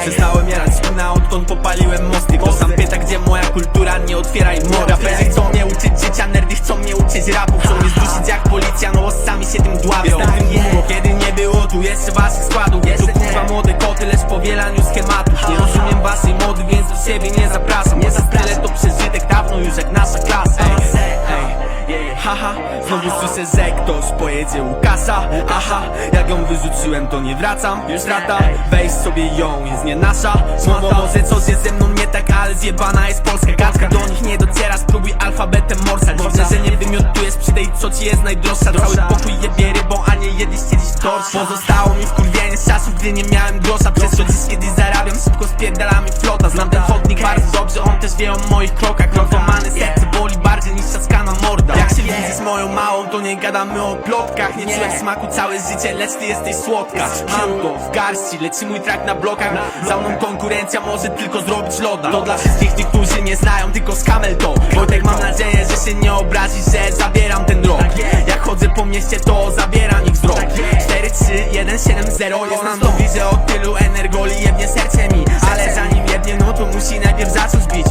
Przestałem jarać spina, odkąd popaliłem mosty Kto sam pyta, gdzie moja kultura, nie otwieraj morda Raperzy chcą mnie uczyć życia, nerdy chcą mnie uczyć rapu. Chcą mnie zdusić jak policja, no bo sami się tym dławią. Jestem tym długo, kiedy nie było tu jeszcze waszych składów. To kurwa młode koty, lecz po wielaniu schematów. Nie rozumiem waszej mody, więc do siebie nie zapraszam. Bo za tyle to przeżytek dawno już jak nasza klasa. Ej, ej. Haha, znowu słyszę, że ktoś pojedzie u kasa. Aha, jak ją wyrzuciłem to nie wracam. Już strata, weź sobie ją, jest nie nasza. Słowo może coś jest ze mną nie tak, ale zjebana jest polska. Gadka Do nich nie dociera, spróbuj alfabetem morsa Dziwne, że nie wymiotujesz przy tej, co ci jest najdroższa. Cały pokój jebie rybą, a nie jedliście dziś torsz Pozostało mi wkurwienie z czasów, gdy nie miałem grosza. Przez co dziś kiedyś zarabiam, szybko spierdala mi flota. Znam ten chodnik bardzo dobrze, on też wie o moich krokach. Rozłamane serce moją małą, to nie gadamy o plotkach Nie czułem smaku całe życie, lecz ty jesteś słodka. Mam to w garści, leci mój trak na blokach. Za mną konkurencja może tylko zrobić loda. To dla wszystkich tych, którzy nie znają, tylko skamel to Wojtek mam nadzieję, że się nie obrazi, że zabieram ten rok. Jak chodzę po mieście, to zabieram ich wzrok. 4, 3, 1, 7, 0 Jest nam dobrze od tylu energoli, jebnie serce mi